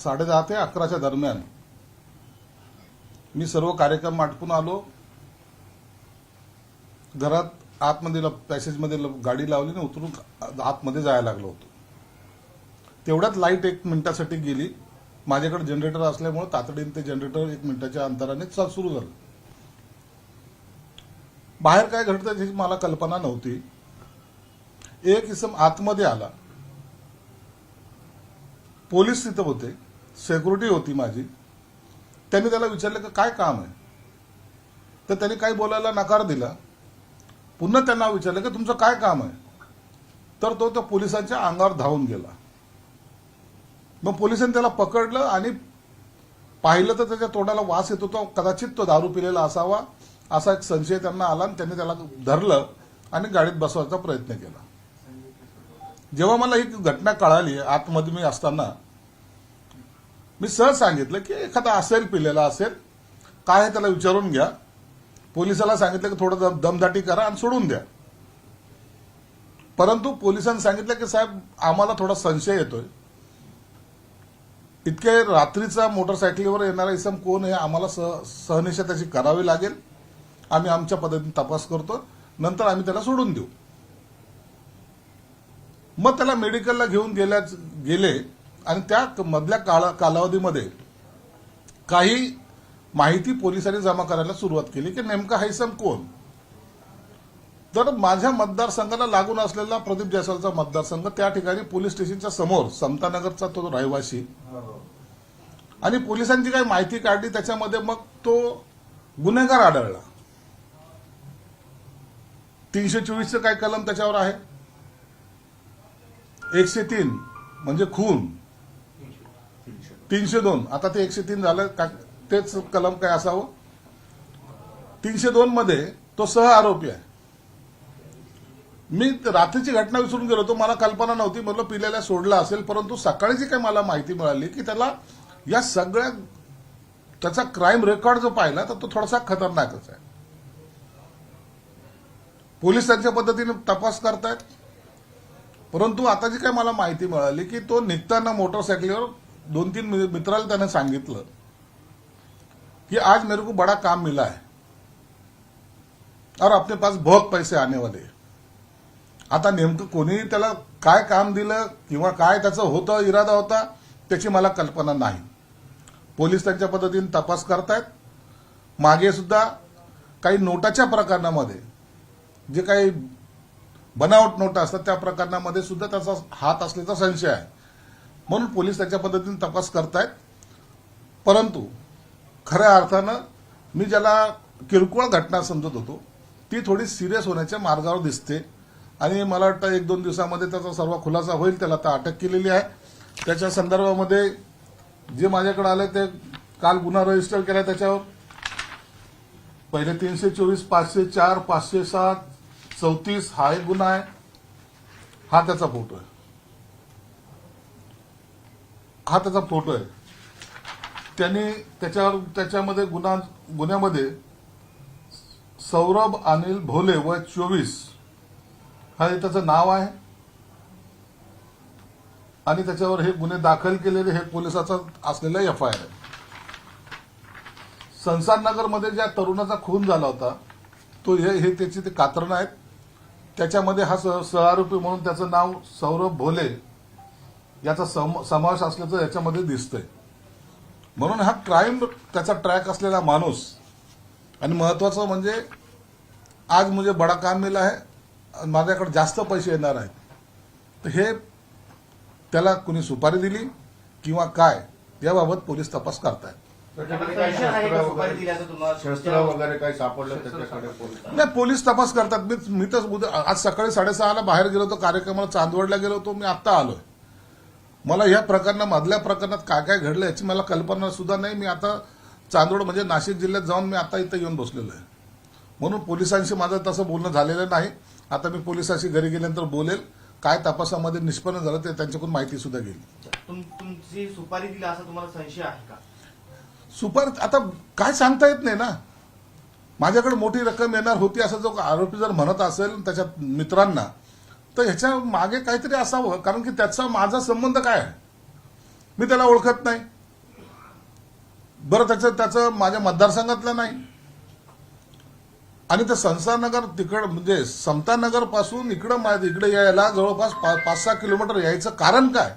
साडेदहा ते अकराच्या दरम्यान मी सर्व कार्यक्रम आटपून आलो. घरात आतमध्ये पॅसेजमध्ये गाडी लावली आणि उतरून आतमध्ये जायला लागलो होतो. तेवढ्यात लाइट एक मिनिटासाठी गेली. माझ्याकडे जनरेटर असल्यामुळे तातडीने ते जनरेटर एक मिनिटाच्या अंतराने सुरू झालं. बाहेर काय घडतं त्याची मला कल्पना नव्हती. एक इसम आतमध्ये आला. पोलीस तिथं होते. सेक्युरिटी होती माझी. त्यांनी त्याला विचारलं की काय काम आहे? तर त्यांनी काही बोलायला नकार दिला. पुन्हा त्यांना विचारलं की तुमचं काय काम आहे? तर तो त्या पोलिसांच्या अंगावर धावून गेला. मग पोलिसांनी त्याला पकडलं आणि पाहिलं तर त्याच्या तोंडाला वास येत होता. कदाचित तो दारू पिलेला असावा असा एक संशय त्यांना आला आणि त्यांनी त्याला धरलं आणि गाडीत बसवायचा प्रयत्न केला. जेव्हा मला ही घटना कळाली आतमध्ये मी असताना मी सहज सांगितलं की एखादा असेल पिलेला असेल काय आहे त्याला विचारून घ्या. पोलिसाला सांगितलं की थोडं दमदाटी करा आणि सोडून द्या. परंतु पोलिसांनी सांगितलं की साहेब आम्हाला थोडा संशय येतोय. इतके रात्रीचा मोटरसायकलीवर येणारा इसम कोण आहे आम्हाला सह सहनिशा त्याची करावी लागेल. आम्ही आमच्या पद्धतीने तपास करतो. नंतर आम्ही त्याला सोडून देऊ. मग त्याला मेडिकलला घेऊन गेल्या गेले. आणि त्या मधल्या काळा कालावधीमध्ये काही माहिती पोलिसांनी जमा करायला सुरुवात केली की नेमका हैसम कोण? तर माझ्या मतदारसंघाला लागून असलेला प्रदीप जयस्वालचा मतदारसंघ त्या ठिकाणी पोलीस स्टेशनच्या समोर समतानगरचा तो रहिवासी. आणि पोलिसांची काही माहिती काढली त्याच्यामध्ये मग तो गुन्हेगार आढळला. तीनशे चोवीसचं काय कलम त्याच्यावर आहे? एकशे तीन म्हणजे खून. तीनशे दोन. आता ते एकशे तीन झालं. का तेच कलम काय असावं? तीनशे दोन मध्ये तो सह आरोपी आहे. मी रात्रीची घटना विसरून गेलो होतो. मला कल्पना नव्हती. म्हटलं पिलेल्या सोडला असेल. परंतु सकाळी जी काही मला माहिती मिळाली की त्याला या सगळ्या त्याचा क्राईम रेकॉर्ड जो पाहिला तर तो थोडासा खतरनाकच आहे. पोलीस त्यांच्या पद्धतीने तपास करतायत. परंतु आता जी काही मला माहिती मिळाली की तो निघताना मोटरसायकलीवर दोन तीन मि- मित्राला त्याने सांगितलं कि आज मेरे को बड़ा काम मिला है और अपने पास बहुत पैसे आने वाले आता नेमकं कोणी त्याला काय काम दिलं किंवा काय त्याचा होतं इरादा होता त्याची मला कल्पना नाही. पोलीस त्यांच्या पद्धतीने तपास करतायत. मागे सुद्धा काही नोटाच्या प्रकरणामध्ये जे काही बनावट नोटा असतात त्या प्रकरणामध्ये सुद्धा त्याचा हात असल्याचा संशय आहे. म्हणून पोलीस त्याच्या पद्धतीने तपास करतायत. परंतु खऱ्या अर्थानं मी ज्याला किरकोळ घटना समजत होतो ती थोडी सिरियस होण्याच्या मार्गावर दिसते. आणि मला वाटतं एक दोन दिवसामध्ये त्याचा सर्व खुलासा होईल त्याला आता अटक केलेली आहे. त्याच्या संदर्भामध्ये जे माझ्याकडे आले ते काल गुन्हा रजिस्टर केला त्याच्यावर. पहिले तीनशे चोवीस पाचशे चार पाचशे सात चौतीस हा एक गुन्हा आहे. हा त्याचा फोटो आहे. हा त्याचा फोटो आहे. त्यांनी त्याच्यावर त्याच्यामध्ये गुन्हा गुन्ह्यामध्ये सौरभ अनिल भोले व चोवीस. हा हे त्याचं नाव आहे. आणि त्याच्यावर हे गुन्हे दाखल केलेले हे पोलिसाचा असलेला एफ आय आर आहे. संसारनगरमध्ये ज्या तरुणाचा खून झाला होता तो हे हे त्याची ते कात्रणं आहेत. त्याच्यामध्ये हा सह सहआरोपी म्हणून त्याचं नाव सौरभ भोले याचा सम- समावेश असल्याचं याच्यामध्ये दिसतंय. म्हणून हा क्राईम त्याचा ट्रॅक असलेला माणूस आणि महत्वाचं म्हणजे आज मुझे बडा काम मिला है आणि माझ्याकडे जास्त पैसे येणार आहेत. तर हे त्याला कुणी सुपारी दिली किंवा काय याबाबत पोलीस तपास करतायत. त्याच्याकडे काही शस्त्र वगैरे शस्त्र शस्त्र वगैरे काही सापडलं त्याच्याकडे पोलिसांना नाही पोलीस तपास करतात. मी मी तर उद्या- आज सकाळी साडेसहाला बाहेर गेलो होतो कार्यक्रमाला चांदवडला गेलो होतो मी आत्ता आलोय. मला या प्रकरणा मधल्या प्रकरणात काय काय घडलं याची मला कल्पना सुद्धा नाही. मी आता चांदवड म्हणजे नाशिक जिल्ह्यात जाऊन मी आता इथं येऊन बसलेलो आहे. म्हणून पोलिसांशी माझं तसं बोलणं झालेलं नाही. आता मी पोलिसांशी घरी गेल्यानंतर बोलेल. काय तपासामध्ये निष्पन्न झालं ते त्यांच्याकडून माहिती सुद्धा घेईल. तुम- तुमची सुपारी दिली असा तुम्हाला संशय आहे का? सुपर आता काय सांगता येत नाही ना? माझ्याकडे मोठी रक्कम येणार होती असं जो आरोपी जर म्हणत असेल त्याच्या मित्रांना तर ह्याच्या मागे काहीतरी असावं. कारण की त्याचा माझा संबंध काय आहे? मी त्याला ओळखत नाही. बरं त्याचं त्याचं माझ्या मतदारसंघातलं नाही. आणि ते संसारनगर तिकड म्हणजे समतानगरपासून इकडं मा- इकडे यायला जवळपास पा- पाच सहा किलोमीटर यायचं कारण काय?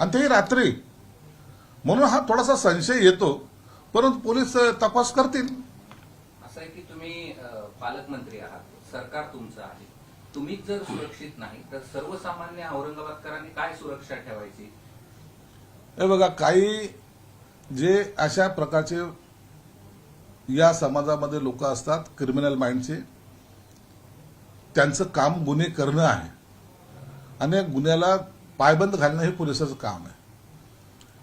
आणि तेही रात्री. म्हणून हा थोडासा संशय येतो. परंतु पोलीस तपास करतील. असं आहे की तुम्ही पालकमंत्री आहात. सरकार तुमचं आहे. तुम्हीच जर सुरक्षित नाही तर सर्वसामान्य औरंगाबादकरांनी काय सुरक्षा ठेवायची? हे बघा काही जे अशा प्रकारचे या समाजामध्ये लोक असतात क्रिमिनल माइंडचे त्यांचं काम गुन्हे करणं आहे. आणि गुन्ह्याला पायबंद घालणं हे पोलिसाचं काम आहे.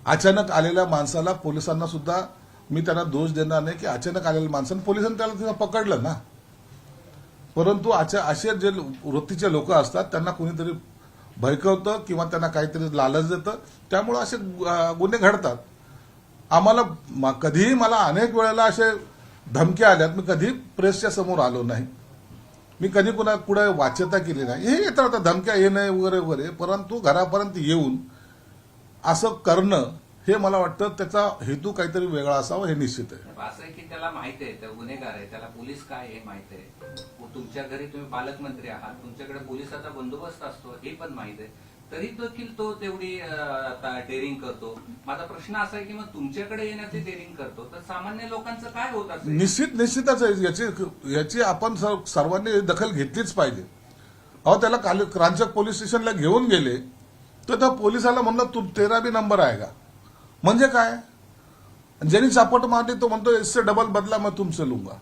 अचानक आलेल्या माणसाला पोलिसांना सुद्धा मी त्यांना दोष देणार नाही की अचानक आलेल्या माणसानं पोलिसांनी त्याला तिथं पकडलं ना. परंतु अशा असे जे वृत्तीचे लोक असतात त्यांना कोणीतरी भयकवतं किंवा त्यांना काहीतरी लालच देतं. त्यामुळे असे गुन्हे घडतात. आम्हाला कधीही मला अनेक वेळेला असे धमक्या आल्यात मी कधी प्रेसच्या समोर आलो नाही. मी कधी कुणा कुठे वाच्यता केली नाही. हे येतात आता धमक्या येणं वगैरे वगैरे परंतु घरापर्यंत येऊन असं करणं हे मला वाटतं त्याचा हेतू काहीतरी वेगळा असावा हे निश्चित आहे. असं आहे की त्याला माहिती आहे गुन्हेगार आहे त्याला पोलीस काय हे माहिती आहे. तुमच्या घरी तुम्ही पालकमंत्री आहात तुमच्याकडे पोलिसाचा बंदोबस्त असतो हे पण माहीत आहे. तरी देखील तो तेवढी आता डेअरिंग करतो. माझा प्रश्न असा आहे की मग तुमच्याकडे येण्याचे डेअरिंग करतो तर सामान्य लोकांचं काय होत असेल? निश्चित निश्चितच आहे. याची याची आपण सर्वांनी दखल घेतलीच पाहिजे. अहो त्याला काल क्रांचक पोलीस स्टेशनला घेऊन गेले तर त्या पोलिसाला म्हणलं तू तेरा बी नंबर आहे का? म्हणजे काय? ज्यांनी चापट मारली तो म्हणतो एसचे डबल बदला मग तुमचं लूंगा.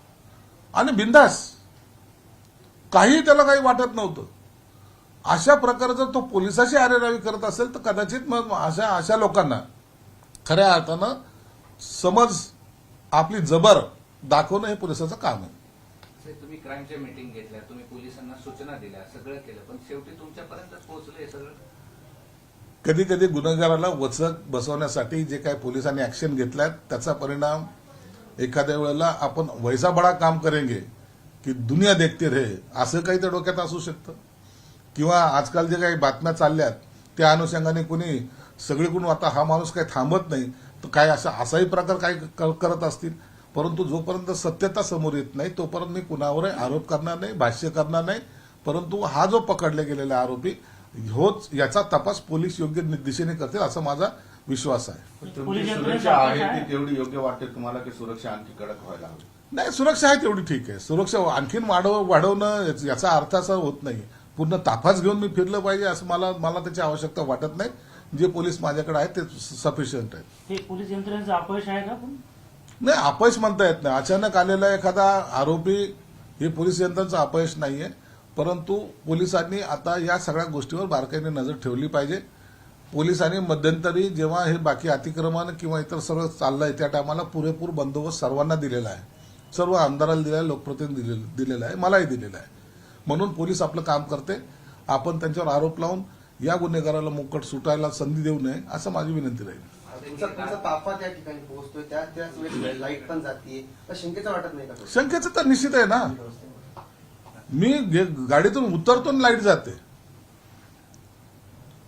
आणि बिंदास. काही त्याला काही वाटत नव्हतं. अशा प्रकारे जर तो पोलिसाशी आरेरावी करत असेल तर कदाचित मग अशा अशा लोकांना खऱ्या अर्थानं समज आपली जबर दाखवणं हे पोलिसाचं काम आहे. तुम्ही क्राईमच्या मीटिंग घेतल्या तुम्ही पोलिसांना सूचना दिल्या सगळं केलं पण शेवटी तुमच्यापर्यंत पोहोचलं हे सगळं? कधी कधी गुन्हेगाराला वचक बसवण्यासाठी जे काही पोलिसांनी ऍक्शन घेतल्यात त्याचा परिणाम एखाद्या वेळेला आपण वैसा बडा काम करेंगे. की दुनिया देखते रे असं काही त्या डोक्यात असू शकतं. किंवा आजकाल जे काही बातम्या चालल्यात त्या अनुषंगाने कोणी सगळीकडून आता हा माणूस काही थांबत नाही तर काय असा असाही प्रकार काही करत असतील? परंतु जोपर्यंत सत्यता समोर येत नाही तोपर्यंत मी कुणावरही आरोप करणार नाही भाष्य करणार नाही. परंतु हा जो पकडला गेलेला आरोपी होच याचा तपास पोलीस योग्य दिशेने करतील असा माझा विश्वास आहे. सुरक्षा आहे तेवढी योग्य वाटते तुम्हाला की सुरक्षा आणखी कडक व्हायला हवी? नाही सुरक्षा आहे तेवढी ठीक आहे. सुरक्षा आणखीन वाढव वाढवणं याच- अर्थ असा होत नाही. पूर्ण ताफाच घेऊन मी फिरलं पाहिजे असं मला मला त्याची आवश्यकता वाटत नाही. जे पोलीस माझ्याकडे आहेत ते सफिशियंट आहेत. हे पोलीस यंत्रणेचं अपयश आहे का पण? नाही अपयश म्हणता येत नाही. अचानक आलेला एखादा आरोपी हे पोलीस यंत्रणाचं अपयश नाहीये. परंतु पोलिसांनी आता या सगळ्या गोष्टीवर बारकाईने नजर ठेवली पाहिजे. पोलिसांनी मध्यंतरी जेव्हा हे बाकी अतिक्रमण किंवा इतर सर्व चाललंय त्या टायमाला पुरेपूर बंदोबस्त सर्वांना दिलेला आहे. सर्व आमदाराला दिलेला आहे लोकप्रतिनिधी दिले- दिलेला आहे मलाही दिलेला आहे. म्हणून पोलीस आपलं काम करते. आपण त्यांच्यावर आरोप लावून या गुन्हेगाराला मुकट सुटायला संधी देऊ नये असं माझी विनंती राहील. तुमचा तुमचा ताफा त्या ठिकाणी पोहोचतोय त्या त्याच वेळेस लाइट पण जातीये. तर शंकेचं वाटत नाही का तो? शंकेचं तर निश्चित आहे ना. मी गाडीतून उतरतो लाइट जाते.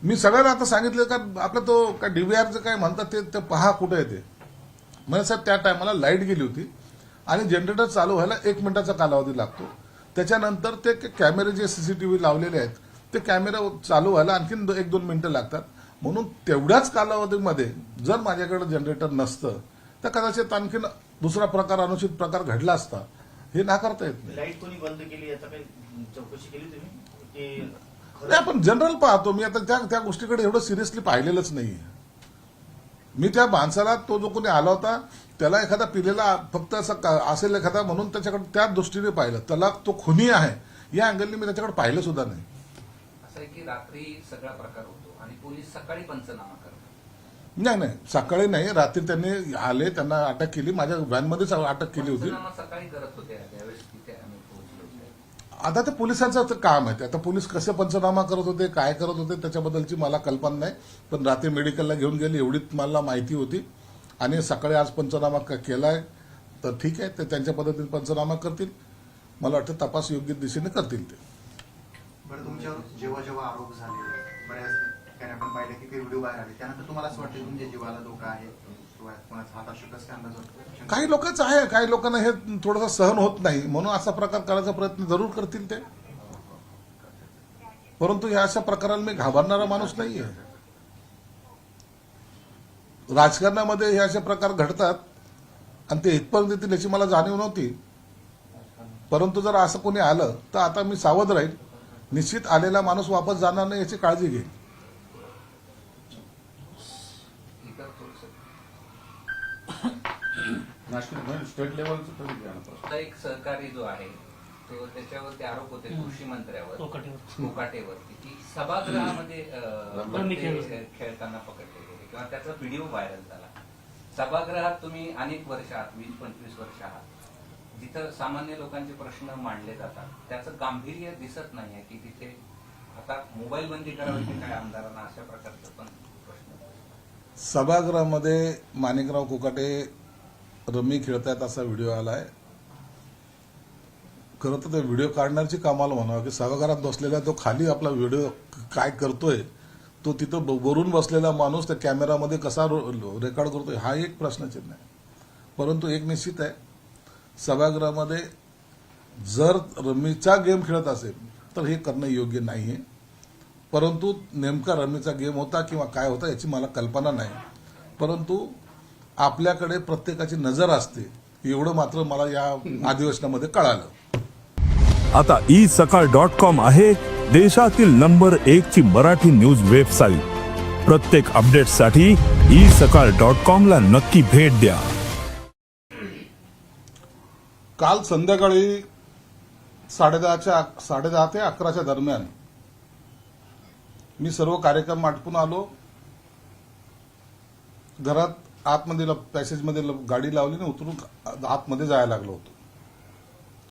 मी सगळ्यांना आता सांगितलं का आपलं तो काय डीव्हीआरचं काय म्हणतात ते ते पहा कुठे येते म्हणजे साहेब त्या टायमाला लाइट गेली होती. आणि जनरेटर चालू व्हायला एक मिनिटाचा कालावधी लागतो. त्याच्यानंतर ते कॅमेरे जे सीसीटीव्ही लावलेले आहेत ते कॅमेरा चालू व्हायला आणखीन एक दोन मिनिटं लागतात. म्हणून तेवढ्याच कालावधीमध्ये जर माझ्याकडे जनरेटर नसतं तर कदाचित आणखीन दुसरा प्रकार अनुचित प्रकार घडला असता हे नाकारता येत नाही. लाइट कोणी बंद केली याचा काही चौकशी केली तुम्ही? की नाही आपण जनरल पाहतो. मी आता त्या त्या गोष्टीकडे एवढं सिरियसली पाहिलेलंच नाही मी त्या माणसाला तो जो कोणी आला होता त्याला एखादा पिलेला फक्त असं असेल एखादा म्हणून त्याच्याकडे त्या दृष्टीने पाहिलं. त्याला तो खुनी आहे. या अँगलने मी त्याच्याकडे पाहिलं सुद्धा नाही. असं आहे की रात्री सगळा प्रकार होतो आणि पोलीस सकाळी पंचनामा करतात. नाही नाही. सकाळी नाही. रात्री त्यांनी आले त्यांना अटक केली. माझ्या व्हॅनमध्येच अटक केली होती. सकाळी करत होते त्यावेळेस तिथे आम्ही पोहोचलो होतो. आता ते पोलिसांचं तर काम आहे. ते आता पोलीस कसे पंचनामा करत होते काय करत होते त्याच्याबद्दलची मला कल्पना नाही. पण रात्री मेडिकलला घेऊन गेली एवढीच मला माहिती होती. आणि सकाळी आज पंचनामा क- केलाय. तर ठीक आहे ते त्यांच्या पद्धतीने पंचनामा करतील. मला वाटतं तपास योग्य दिशेने करतील ते. बरं तुमच्यावर जेव्हा जेव्हा आरोप झाले बऱ्याच ठिकाणी आपण पाहिलं की ते व्हिडिओ बाहेर आले. त्यानंतर तुम्हाला असं वाटतं तुमच्या जीवाला धोका आहे? काही लोकच आहे काही लोकांना हे थोडंसं सहन होत नाही. म्हणून असा प्रकार करायचा प्रयत्न जरूर करतील ते. परंतु ह्या अशा प्रकाराला मी घाबरणारा माणूस नाहीये. राजकारणामध्ये हे असे प्रकार घडतात आणि ते इथपर्यंत येतील याची मला जाणीव नव्हती. परंतु जर असं कोणी आलं तर आता मी सावध राहील. निश्चित आलेला माणूस वापस जाणार नाही याची काळजी घेईल इथं थोडंसं नाशिक स्टेट लेवलचं. आता एक सहकारी जो आहे तो त्याच्यावरती आरोप होते कृषी मंत्र्यावर कोकाटेवर. कोकाटेवरती. की सभागृहामध्ये. खेळताना पकडले गेले किंवा त्याचा व्हिडिओ व्हायरल झाला. सभागृहात तुम्ही अनेक वर्ष आहात वीस पंचवीस वर्ष आहात. जिथं सामान्य लोकांचे प्रश्न मांडले जातात. त्याचं गांभीर्य दिसत नाहीये की तिथे आता मोबाईल बंदी करावी की काय आमदारांना अशा प्रकारचं पण प्रश्न सभागृहामध्ये माणिकराव कोकाटे रमी खेळतायत असा व्हिडिओ आलाय. खरं तर ते व्हिडिओ काढणारची कामाला म्हणावं की सभागृहात बसलेला तो खाली आपला व्हिडिओ काय करतोय तो तिथं वरून बसलेला माणूस त्या कॅमेरामध्ये कसा रो- रेकॉर्ड करतोय हा एक प्रश्नचिन्ह आहे. परंतु एक निश्चित आहे सभागृहामध्ये जर रमीचा गेम खेळत असेल तर हे करणं योग्य नाही आहे परंतु नेमका रमीचा गेम होता किंवा काय होता याची मला कल्पना नाही. परंतु आपल्याकडे प्रत्येकाची नजर असते. एवढं मात्र मला या अधिवेशनामध्ये कळालं. आता ई सकाळ डॉट कॉम आहे देशातील नंबर एक ची मराठी न्यूज वेबसाईट. प्रत्येक अपडेटसाठी ई सकाळ डॉट कॉम ला नक्की भेट द्या. काल संध्याकाळी साडेदहाच्या साडेदहा ते अकराच्या दरम्यान मी सर्व कार्यक्रम आटपून आलो. घरात आतमध्ये ल- पॅसेजमध्ये ल- गाडी लावली आणि उतरून आतमध्ये जायला लागलो होतो.